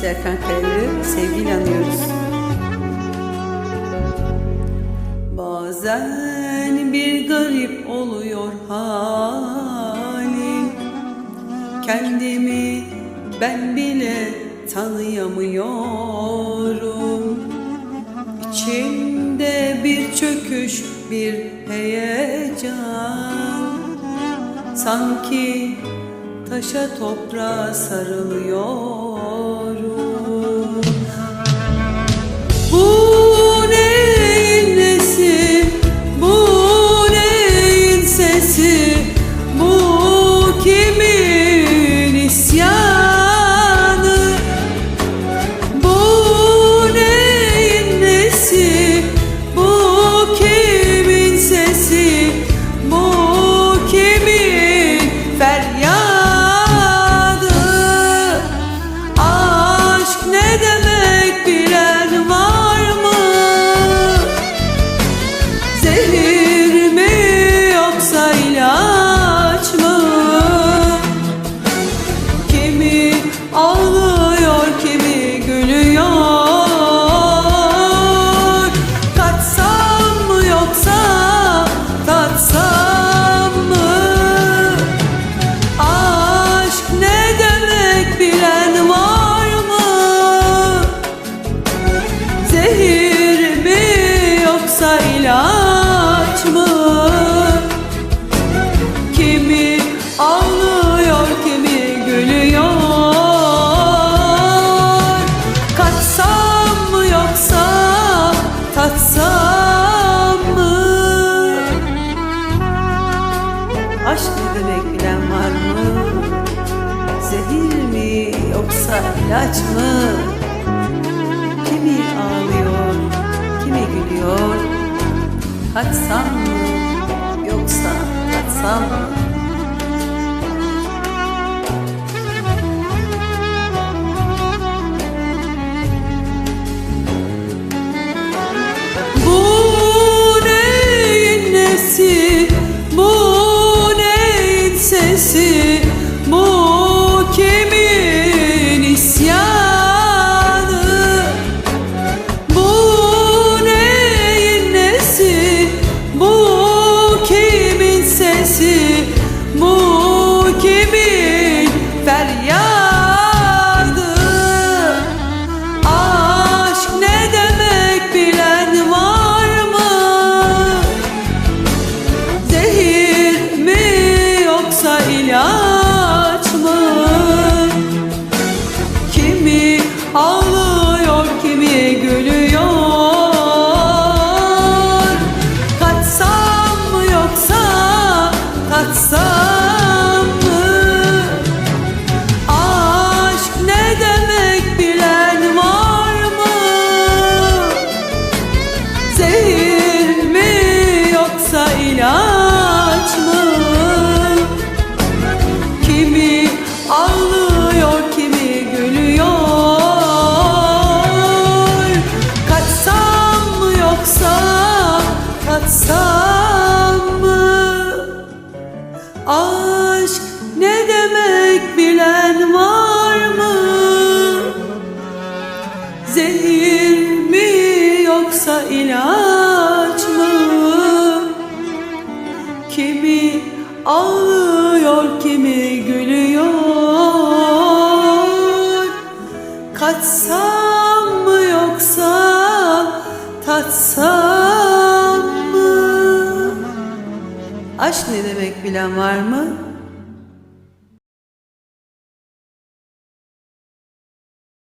Serkan Kayalı sevgiyle anıyoruz. Bazen bir garip oluyor halim. Kendimi ben bile tanıyamıyorum. İçimde bir çöküş, bir heyecan. Sanki taşa toprağa sarılıyor. your Aşk ne demek bilen var mı? Zehir mi yoksa ilaç mı? Kimi ağlıyor, kimi gülüyor Kaçsam mı yoksa kaçsam mı? ilaç mı? Kimi ağlıyor, kimi gülüyor. Kaçsam mı yoksa tatsam mı? Aşk ne demek bilen var mı?